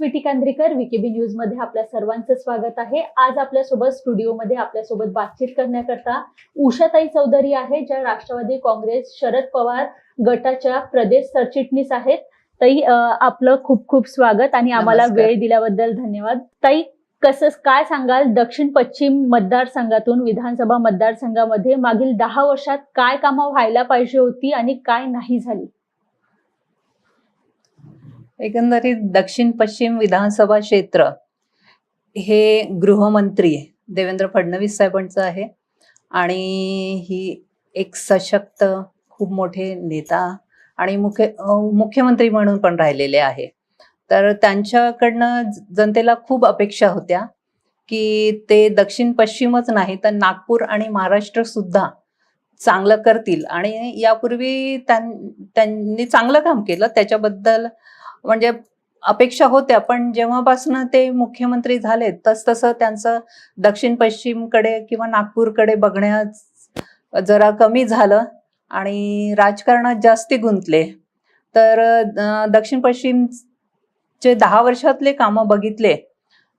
Sweety कांद्रेकर VKB न्यूजमध्ये आपल्या सर्वांचं स्वागत आहे. आज आपल्यासोबत स्टुडिओमध्ये आपल्यासोबत बातचीत करण्याकरता उषाताई चौधरी आहे ज्या राष्ट्रवादी काँग्रेस शरद पवार गटाच्या प्रदेश सरचिटणीस आहेत. ताई आपलं खूप खूप स्वागत आणि आम्हाला. वेळ दिल्याबद्दल धन्यवाद. ताई कसं काय सांगाल? दक्षिण पश्चिम मतदारसंघातून विधानसभा मतदारसंघामध्ये मागील दहा वर्षात काय कामं व्हायला पाहिजे होती आणि काय नाही झाली? एकंदरीत दक्षिण पश्चिम विधानसभा क्षेत्र हे गृहमंत्री देवेंद्र फडणवीस साहेबांचं आहे. आणि ही एक सशक्त खूप मोठे नेता आणि मुख्य मुख्यमंत्री म्हणून पण राहिलेले आहे. तर त्यांच्याकडनं जनतेला खूप अपेक्षा होत्या की ते दक्षिण पश्चिमच नाही तर नागपूर आणि महाराष्ट्र सुद्धा चांगलं करतील. आणि यापूर्वी त्यां- त्यांनी चांगलं काम केलं. त्याच्याबद्दल म्हणजे अपेक्षा होत्या पण जेव्हापासून ते मुख्यमंत्री झाले तस तसं त्यांचं दक्षिण पश्चिमकडे किंवा नागपूरकडे बघण्यास जरा कमी झालं आणि राजकारणात जास्ती गुंतले. तर दक्षिण पश्चिमचे दहा वर्षातले कामं बघितले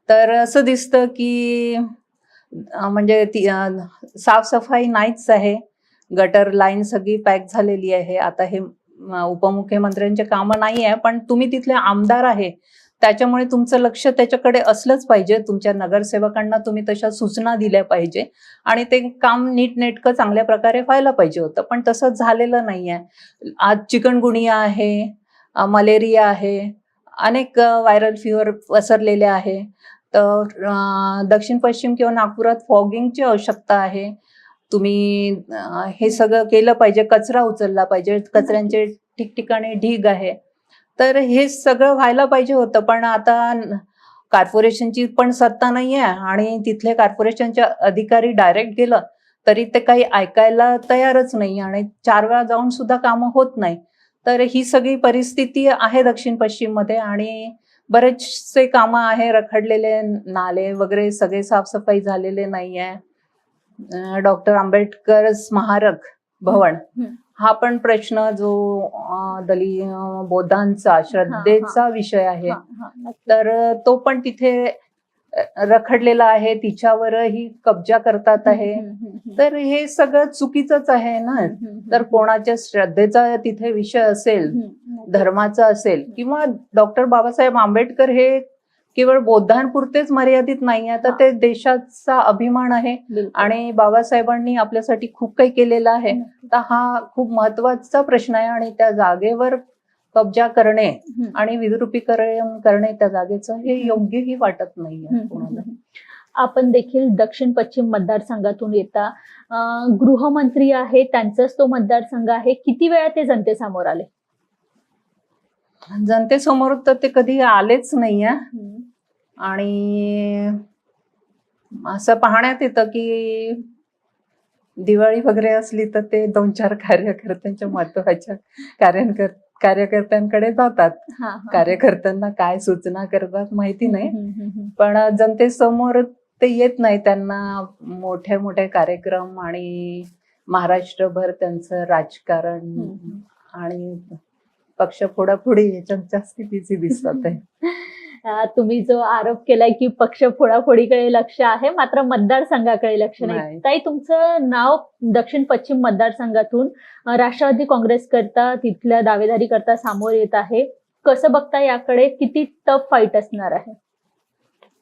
तर असं दिसतं की म्हणजे ती साफसफाई नाहीच आहे. गटर लाईन सगळी पॅक झालेली आहे. आता हे उपमुख्यमंत्र्यांचे कामं नाही आहे पण तुम्ही तिथले आमदार आहे त्याच्यामुळे तुमचं लक्ष त्याच्याकडे असलंच पाहिजे. तुमच्या नगरसेवकांना तुम्ही तशा सूचना दिल्या पाहिजे आणि ते काम नीटनेटकं चांगल्या प्रकारे व्हायला पाहिजे होतं. पण तसं झालेलं नाही आहे. आज चिकनगुनिया आहे मलेरिया आहे अनेक व्हायरल फिवर पसरलेले आहे. तर दक्षिण पश्चिम किंवा नागपुरात फॉगिंगची आवश्यकता आहे. तुम्ही हे सगळं केलं पाहिजे कचरा उचलला पाहिजे कचऱ्यांचे ठिकठिकाणी ढीग आहे. तर हे सगळं व्हायला पाहिजे होतं पण आता कॉर्पोरेशनची पण सत्ता नाही आहे आणि तिथले कॉर्पोरेशनचे अधिकारी डायरेक्ट गेलं तरी ते काही ऐकायला तयारच नाही आणि चार वेळा जाऊन सुद्धा कामं होत नाही. तर ही सगळी परिस्थिती आहे दक्षिण पश्चिममध्ये आणि बरेचसे कामं आहे रखडलेले नाले वगैरे सगळे साफसफाई झालेले नाही आहे डॉक्टर आंबेडकर स्मारक भवन. हा पण प्रश्न जो अं, दली अं, बौद्धांचा श्रद्धेचा विषय आहे. तर तो पण तिथे रखडलेला आहे तिच्यावरही कब्जा करतात आहे तर हे सगळं चुकीचंच आहे ना तर कोणाच्या श्रद्धेचा तिथे विषय असेल. धर्माचा असेल किंवा डॉक्टर बाबासाहेब आंबेडकर हे केवळ बौद्धांपुरतेच मर्यादित नाही आहे तर. ते देशाचा अभिमान आहे. आणि बाबासाहेबांनी आपल्यासाठी खूप काही केलेलं आहे. तर हा खूप महत्त्वाचा प्रश्न आहे आणि त्या जागेवर कब्जा करणे. आणि विद्रुपीकरण करणे त्या जागेचं हे योग्यही वाटत नाही हम्म, कोणाला. आपण देखील दक्षिण पश्चिम मतदारसंघातून येता गृहमंत्री आहे त्यांचाच तो मतदारसंघ आहे किती वेळा ते जनतेसमोर आले जनतेसमोर तर ते कधी आलेच नाही आणि असं पाहण्यात येतं की दिवाळी वगैरे असली तर ते दोन चार कार्यकर्त्यांच्या महत्त्वाच्या कार्यांकर कार्यकर्त्यांकडे जातात. कार्यकर्त्यांना काय सूचना करतात माहिती नाही. पण जनतेसमोर ते येत नाही त्यांना मोठे मोठे कार्यक्रम आणि महाराष्ट्रभर त्यांचं राजकारण. आणि पक्ष फोडाफोडी याच्यात जास्ती बिझी दिसतात आहे तुम्ही जो आरोप केलाय की पक्ष फोडाफोडीकडे लक्ष आहे मात्र मतदारसंघाकडे लक्ष नाही. ताई तुमचं नाव दक्षिण पश्चिम मतदारसंघातून राष्ट्रवादी काँग्रेस करता तिथल्या दावेदारी करता समोर येत आहे कसं बघता याकडे किती टफ फाईट असणार आहे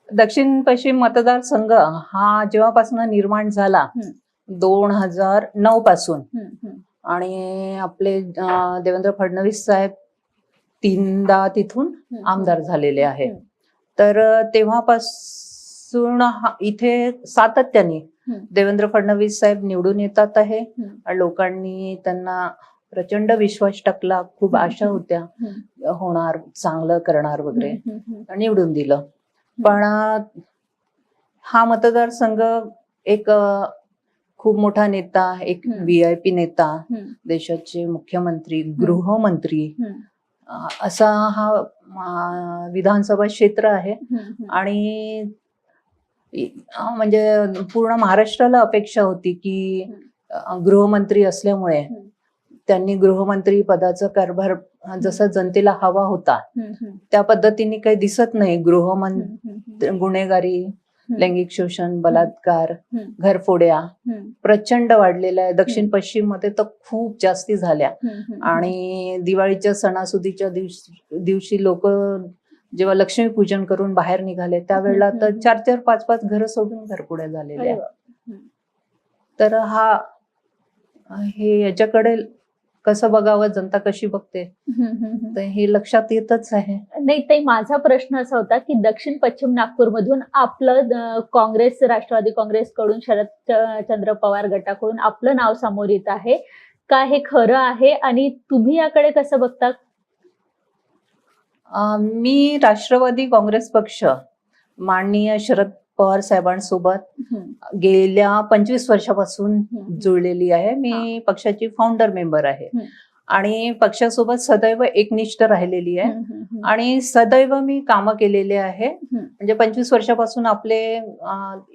दक्षिण पश्चिम मतदारसंघ हा जेव्हापासून निर्माण झाला. दोन हजार नऊ पासून. आणि आपले देवेंद्र फडणवीस साहेब तीनदा तिथून आमदार झालेले आहे. तर तेव्हापासून इथे सातत्याने. देवेंद्र फडणवीस साहेब निवडून येतात आहे. लोकांनी त्यांना प्रचंड विश्वास टाकला खूप. आशा होत्या. होणार चांगलं करणार वगैरे निवडून दिलं पण हा मतदारसंघ एक खूप मोठा नेता एक. व्ही आय पी नेता देशाचे मुख्यमंत्री गृहमंत्री असा हा विधानसभा क्षेत्र आहे. आणि म्हणजे पूर्ण महाराष्ट्राला अपेक्षा होती की गृहमंत्री असल्यामुळे. त्यांनी गृहमंत्री पदाचा कारभार जसं जनतेला हवा होता. त्या पद्धतीने काही दिसत नाही गृहमं हम्म, हम्म, गुन्हेगारी लैंगिक शोषण बलात्कार. घरफोड्या प्रचंड वाढलेल्या आहे दक्षिण पश्चिममध्ये तर खूप जास्ती झाल्या. आणि दिवाळीच्या सणासुदीच्या दिवशी दिवशी लोक जेव्हा लक्ष्मीपूजन करून बाहेर निघाले त्यावेळेला तर. चार चार पाच पाच घरं सोडून घरपुड्या झालेल्या. तर हा हे याच्याकडे कसं बघावं जनता कशी बघते. तर हे लक्षात येतच आहे. नाही ताई माझा प्रश्न असा होता की दक्षिण पश्चिम नागपूरमधून आपलं अं, काँग्रेस राष्ट्रवादी काँग्रेसकडून शरद चंद्र पवार गटाकडून आपलं नाव समोर येत आहे. का हे खरं आहे आणि तुम्ही याकडे कसं बघता? मी राष्ट्रवादी काँग्रेस पक्ष माननीय शरद पवार साहेबांसोबत गेल्या पंचवीस वर्षापासून. जुळलेली आहे मी पक्षाची फाउंडर मेंबर आहे. आणि पक्षासोबत सदैव एकनिष्ठ राहिलेली आहे. आणि सदैव मी कामं केलेले आहे. म्हणजे पंचवीस वर्षापासून आपले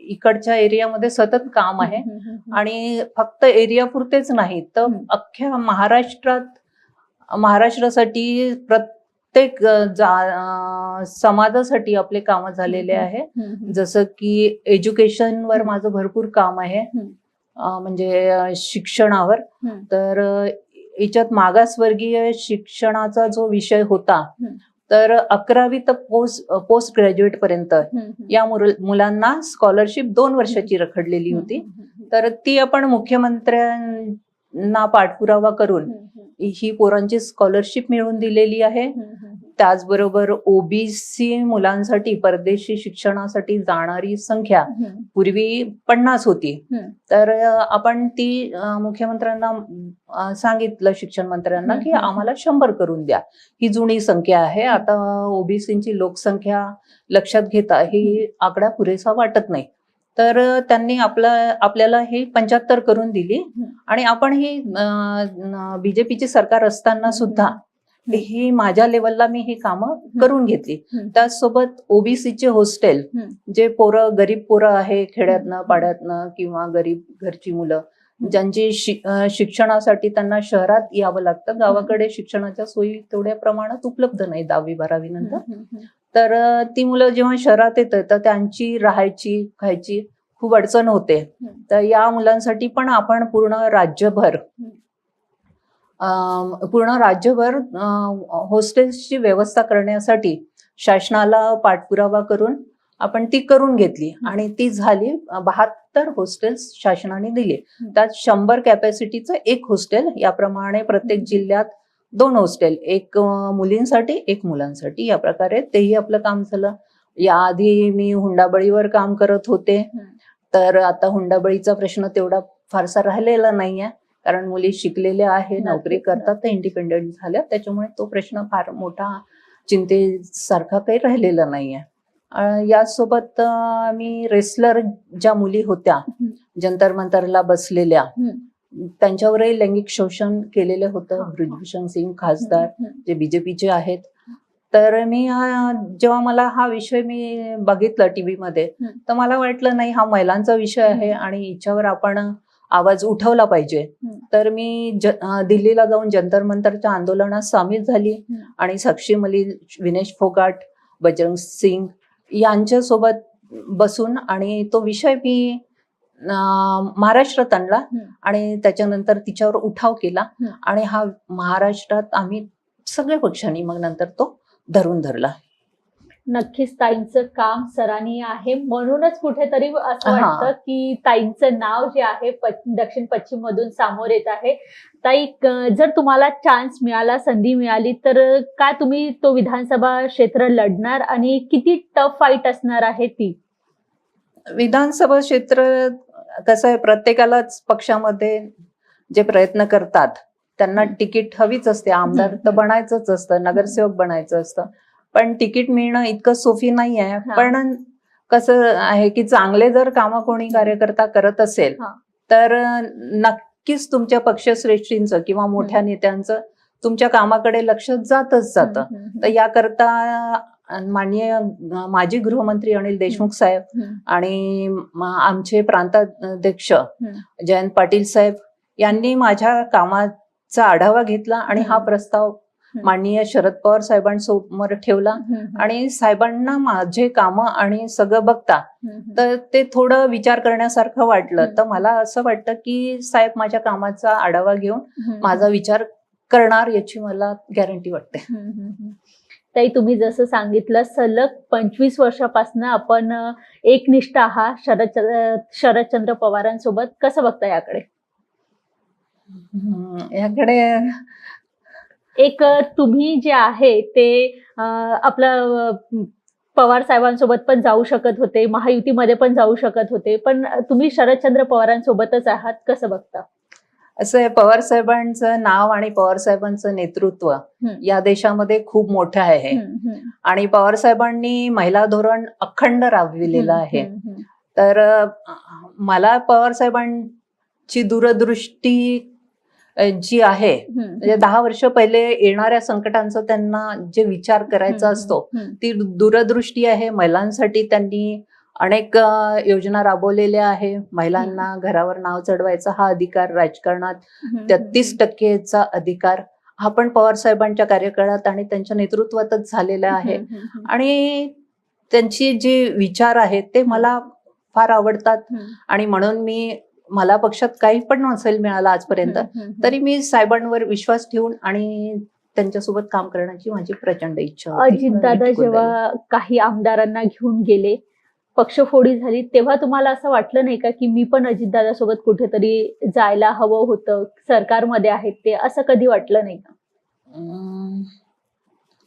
इकडच्या एरियामध्ये सतत काम आहे. आणि फक्त एरिया पुरतेच नाही तर. अख्ख्या महाराष्ट्रात महाराष्ट्रासाठी प्रत्येक अं, समाजासाठी आपले काम झालेले. आहे. जसं की एज्युकेशनवर हम्म. माझं भरपूर काम आहे म्हणजे शिक्षणावर. तर याच्यात मागासवर्गीय शिक्षणाचा जो विषय होता. तर अकरावी तर पोस्ट पोस्ट ग्रॅज्युएट पर्यंत. या मुल- मुलांना स्कॉलरशिप दोन वर्षाची रखडलेली होती. तर ती आपण मुख्यमंत्र्यांना पाठपुरावा करून ही पोरांची स्कॉलरशिप मिळवून दिलेली आहे. त्याचबरोबर ओबीसी मुलांसाठी परदेशी शिक्षणासाठी जाणारी संख्या पूर्वी पन्नास होती. तर आपण ती मुख्यमंत्र्यांना सांगितलं शिक्षण मंत्र्यांना की. आम्हाला शंभर करून द्या. ही जुनी संख्या आहे. आता ओबीसीची लोकसंख्या लक्षात घेता ही आकडा पुरेसा वाटत नाही. तर त्यांनी आपला आपल्याला ही पंच्याहत्तर करून दिली. आणि आपण ही बीजेपीची सरकार असताना सुद्धा ही माझ्या लेवलला मी ही कामं करून घेतली. त्याचसोबत ओबीसीचे हॉस्टेल. जे पोरं गरीब पोरं आहे खेड्यातनं पाड्यातनं किंवा गरीब घरची मुलं ज्यांची शिक्षणासाठी त्यांना शहरात यावं लागतं. गावाकडे शिक्षणाच्या सोयी तेवढ्या प्रमाणात उपलब्ध नाही दहावी बारावी नंतर. तर ती मुलं जेव्हा शहरात येतं तर त्यांची राहायची खायची खूप अडचण होते. तर या मुलांसाठी पण आपण पूर्ण राज्यभर पूर्ण राज्यभर हॉस्टेल्सची व्यवस्था करण्यासाठी शासनाला पाठपुरावा करून आपण ती करून घेतली आणि ती झाली बहात्तर हॉस्टेल्स शासनाने दिली. त्यात शंभर कॅपॅसिटीचं एक हॉस्टेल याप्रमाणे प्रत्येक जिल्ह्यात दोन हॉस्टेल एक मुलींसाठी एक मुलांसाठी. या प्रकारे तेही आपलं काम झालं. याआधी मी हुंडाबळीवर काम करत होते. तर आता हुंडाबळीचा प्रश्न तेवढा फारसा राहिलेला नाहीये. कारण मुली शिकलेल्या आहे नोकरी करतात तर इंडिपेंडेंट झाल्या त्याच्यामुळे तो प्रश्न फार मोठा चिंतेसारखा काही राहिलेला नाहीये यासोबत मी रेसलर ज्या मुली होत्या. जंतर मंतरला बसलेल्या. त्यांच्यावरही लैंगिक शोषण केलेलं होतं. ब्रिजभूषण सिंग खासदार जे बीजेपीचे आहेत तर मी जेव्हा मला हा विषय मी बघितला टीव्ही मध्ये हम्म. तर मला वाटलं नाही हा महिलांचा विषय आहे. आणि हिच्यावर आपण आवाज उठवला पाहिजे. तर मी दिल्लीला जाऊन जंतर मंतरच्या आंदोलनात सामील झाली. आणि साक्षी मलिक विनेश फोगाट बजरंग सिंग यांच्यासोबत बसून आणि तो विषय मी महाराष्ट्रात आणला. आणि त्याच्यानंतर तिच्यावर उठाव केला. आणि हा महाराष्ट्रात आम्ही सगळ्या पक्षांनी मग नंतर तो धरून धरला नक्कीच ताईंचं काम सराहनीय आहे म्हणूनच कुठेतरी असं. वाटतं की ताईंचं नाव जे आहे दक्षिण पश्चिम मधून समोर येत आहे ताई जर तुम्हाला चान्स मिळाला संधी मिळाली तर काय तुम्ही तो विधानसभा क्षेत्र लढणार आणि किती टफ फाईट असणार आहे ती विधानसभा क्षेत्र कसं आहे प्रत्येकालाच पक्षामध्ये जे प्रयत्न करतात त्यांना. तिकीट हवीच असते आमदार तर. बनायचंच असतं नगरसेवक बनायचं असतं पण तिकीट मिळणं इतकं सोपी नाही आहे. पण कसं आहे की चांगले जर कामं कोणी कार्यकर्ता करत असेल. तर नक्कीच तुमच्या पक्षश्रेष्ठींचं किंवा मोठ्या नेत्यांचं तुमच्या कामाकडे लक्ष जातच जातं तर याकरता माननीय माजी गृहमंत्री अनिल देशमुख साहेब आणि आमचे प्रांताध्यक्ष. जयंत पाटील साहेब यांनी माझ्या कामाचा आढावा घेतला आणि हा. प्रस्ताव माननीय शरद पवार साहेबांसमोर ठेवला. आणि साहेबांना माझे कामं आणि सगळं बघता. तर ते थोडं विचार करण्यासारखं वाटलं. तर मला असं वाटतं की साहेब माझ्या कामाचा आढावा घेऊन. माझा विचार करणार याची मला गॅरंटी वाटते. ताई तुम्ही जसं सांगितलं सलग पंचवीस वर्षापासून आपण एकनिष्ठ आहात शरद शरदचंद्र पवारांसोबत कसं बघता याकडे याकडे एक तुम्ही जे आहे ते आपलं पवार साहेबांसोबत पण जाऊ शकत होते महायुतीमध्ये पण जाऊ शकत होते पण तुम्ही शरदचंद्र पवारांसोबतच आहात कसं बघता? असं आहे पवार साहेबांचं नाव आणि पवार साहेबांचं नेतृत्व या देशामध्ये खूप मोठं आहे. आणि पवार साहेबांनी महिला धोरण अखंड राबविलेलं आहे. तर मला पवार साहेबांची दूरदृष्टी जी आहे म्हणजे दहा वर्ष पहिले येणाऱ्या संकटांचा त्यांना जे विचार करायचा असतो ती दूरदृष्टी आहे. महिलांसाठी त्यांनी अनेक योजना राबवलेल्या आहे. महिलांना घरावर नाव चढवायचा हा अधिकार राजकारणात तेहतीस टक्केचा अधिकार हा पण पवार साहेबांच्या कार्यकाळात आणि त्यांच्या नेतृत्वातच झालेला आहे. आणि त्यांची जे विचार आहेत ते मला फार आवडतात. आणि म्हणून मी मला पक्षात काही पण नसेल मिळालं आजपर्यंत तरी मी साहेबांवर विश्वास ठेवून आणि त्यांच्यासोबत काम करण्याची माझी प्रचंड इच्छा. अजितदादा. जेव्हा काही आमदारांना घेऊन गेले पक्षफोडी झाली तेव्हा तुम्हाला असं वाटलं नाही का की मी पण अजितदादा सोबत कुठेतरी जायला हवं होतं सरकारमध्ये आहेत ते असं कधी वाटलं नाही का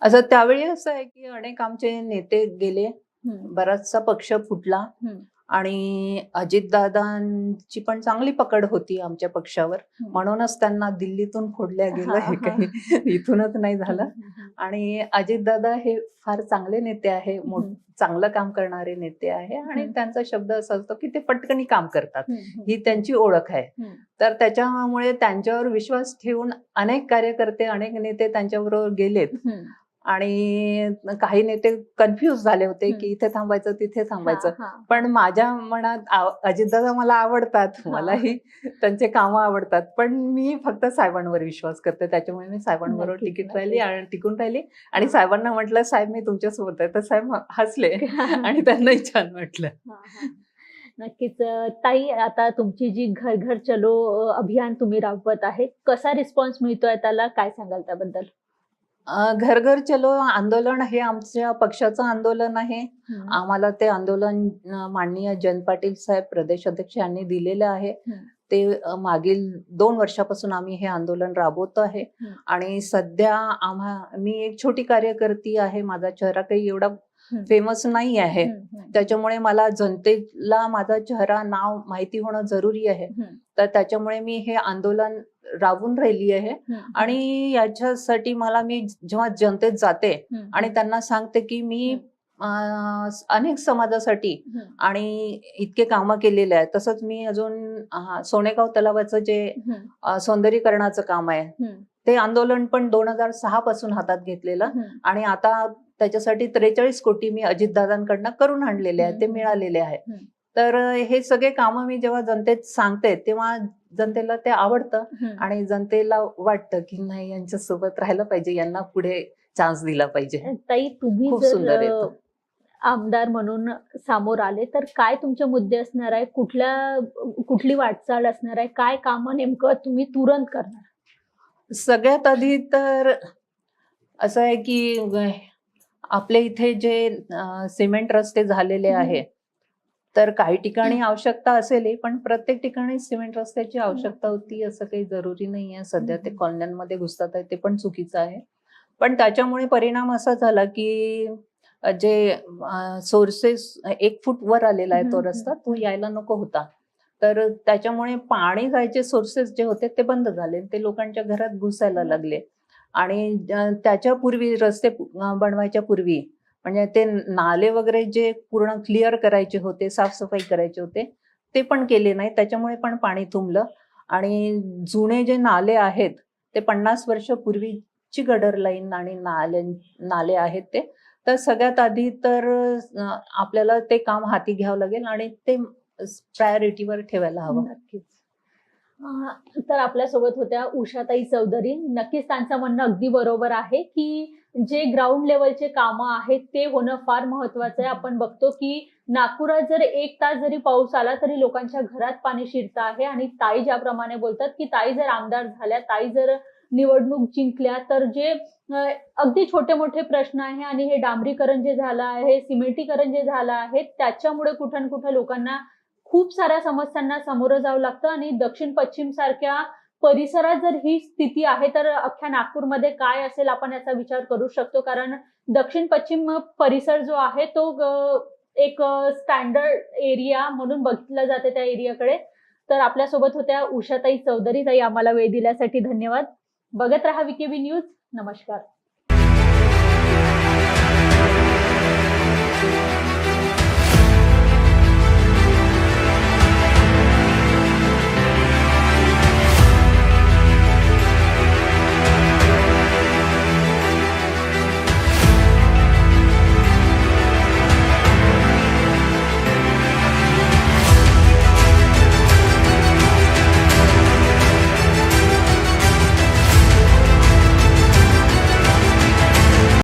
असं त्यावेळी असं आहे की अनेक आमचे नेते गेले बराचसा पक्ष फुटला. आणि अजितदादांची पण चांगली पकड होती आमच्या पक्षावर. म्हणूनच त्यांना दिल्लीतून फोडल्या गेलं हा. काही इथूनच नाही झालं आणि अजितदादा हे फार चांगले नेते आहे. चांगलं काम करणारे नेते आहे आणि. त्यांचा शब्द असा असतो की ते पटकनी काम करतात. ही त्यांची ओळख आहे. तर त्याच्यामुळे त्यांच्यावर विश्वास ठेवून अनेक कार्यकर्ते अनेक नेते त्यांच्याबरोबर गेलेत. आणि काही नेते कन्फ्युज झाले होते. की इथे थांबायचं तिथे थांबायचं. पण माझ्या मनात अजितदादा मला आवडतात. मलाही त्यांचे कामं आवडतात पण मी फक्त साहेबांवर विश्वास करते त्याच्यामुळे मी साहेबांबरोबर नक्कीच, तिकीट. राहिली आणि टिकून राहिली आणि. साहेबांना म्हटलं साहेब मी तुमच्यासोबत आहे तर साहेब हसले आणि त्यांनाही छान वाटलं. नक्कीच ताई आता तुमची जी घर घर चलो अभियान तुम्ही राबवत आहे कसा रिस्पॉन्स मिळतोय त्याला काय सांगाल त्याबद्दल घर घर चलो आंदोलन हे आमच्या पक्षाचं आंदोलन आहे. आम्हाला ते आंदोलन माननीय जयंत पाटील साहेब प्रदेश अध्यक्ष यांनी दिलेलं आहे. ते मागील दोन वर्षापासून आम्ही हे आंदोलन राबवतो आहे. आणि सध्या आम्हा मी एक छोटी कार्यकर्ती आहे माझा चेहरा काही एवढा. फेमस नाही आहे. त्याच्यामुळे मला जनतेला माझा चेहरा नाव माहिती होणं जरुरी आहे. तर त्याच्यामुळे मी हे आंदोलन राबवून राहिली आहे. आणि याच्यासाठी मला मी जेव्हा जनतेत जाते. आणि त्यांना सांगते की मी अनेक समाजासाठी. आणि इतके कामं केलेले आहेत तसंच मी अजून सोनेगाव तलावाचं जे सौंदर्यीकरणाचं काम आहे. ते आंदोलन पण दोन हजार सहा पासून हातात घेतलेलं. आणि आता त्याच्यासाठी त्रेचाळीस कोटी मी अजितदादांकडनं करून आणलेले आहेत ते. मिळालेले आहे. तर हे सगळे कामं मी जेव्हा जनतेत सांगते तेव्हा जनतेला ते आवडतं. आणि जनतेला वाटतं की नाही यांच्या सोबत राहायला पाहिजे यांना पुढे चान्स दिला पाहिजे ताई तुम्ही खूप सुंदर. आमदार म्हणून समोर आले तर काय तुमचे मुद्दे असणार आहे कुठल्या कुठली वाटचाल असणार आहे काय कामं नेमकं तुम्ही तुरंत करणार सगळ्यात आधी तर असं आहे की आपल्या इथे जे सिमेंट रस्ते झालेले. आहे तर काही ठिकाणी आवश्यकता असेल पण प्रत्येक ठिकाणी सिमेंट रस्त्याची आवश्यकता होती असं काही जरुरी नाही आहे सध्या ते. कॉलन्यांमध्ये घुसतात आहे ते पण चुकीचं आहे पण त्याच्यामुळे परिणाम असा झाला की जे सोर्सेस एक फूट वर आलेला आहे तो रस्ता तो. यायला नको होता तर त्याच्यामुळे पाणी जायचे सोर्सेस जे होते ते बंद झाले ते लोकांच्या घरात घुसायला. लागले आणि अ, त्याच्यापूर्वी रस्ते बनवायच्या पूर्वी म्हणजे ते नाले वगैरे जे पूर्ण क्लिअर करायचे होते साफसफाई करायचे होते ते पण केले नाही. त्याच्यामुळे पण पाणी तुंबलं आणि जुने जे नाले आहेत ते पन्नास वर्ष पूर्वीची गडर लाईन आणि नाले नाले आहेत ते. तर सगळ्यात आधी तर आपल्याला ते काम हाती घ्यावं लागेल आणि ते प्रायोरिटीवर ठेवायला हवं. नक्कीच. तर आपल्यासोबत होत्या उषाताई चौधरी. नक्कीच त्यांचं म्हणणं अगदी बरोबर आहे की जे ग्राउंड लेवलचे कामं आहेत ते होणं फार महत्वाचं आहे. आपण बघतो की नागपुरात जर एक तास जरी पाऊस आला तरी लोकांच्या घरात पाणी शिरतं आहे. आणि ताई ज्याप्रमाणे बोलतात की ताई जर आमदार झाल्या ताई जर निवडणूक जिंकल्या तर जे अगदी छोटे मोठे प्रश्न आहे. आणि हे डांबरीकरण जे झालं आहे सिमेंटीकरण जे झालं आहे त्याच्यामुळे कुठं कुठं लोकांना खूप साऱ्या समस्यांना सामोरं जावं लागतं. आणि दक्षिण पश्चिम सारख्या परिसरात जर ही स्थिती आहे तर अख्ख्या नागपूरमध्ये काय असेल आपण याचा विचार करू शकतो. कारण दक्षिण पश्चिम परिसर जो आहे तो एक स्टँडर्ड एरिया म्हणून बघितला जाते त्या एरियाकडे तर आपल्यासोबत होत्या उषाताई चौधरी ताई आम्हाला वेळ दिल्यासाठी धन्यवाद. बघत रहा विकेबी न्यूज. नमस्कार.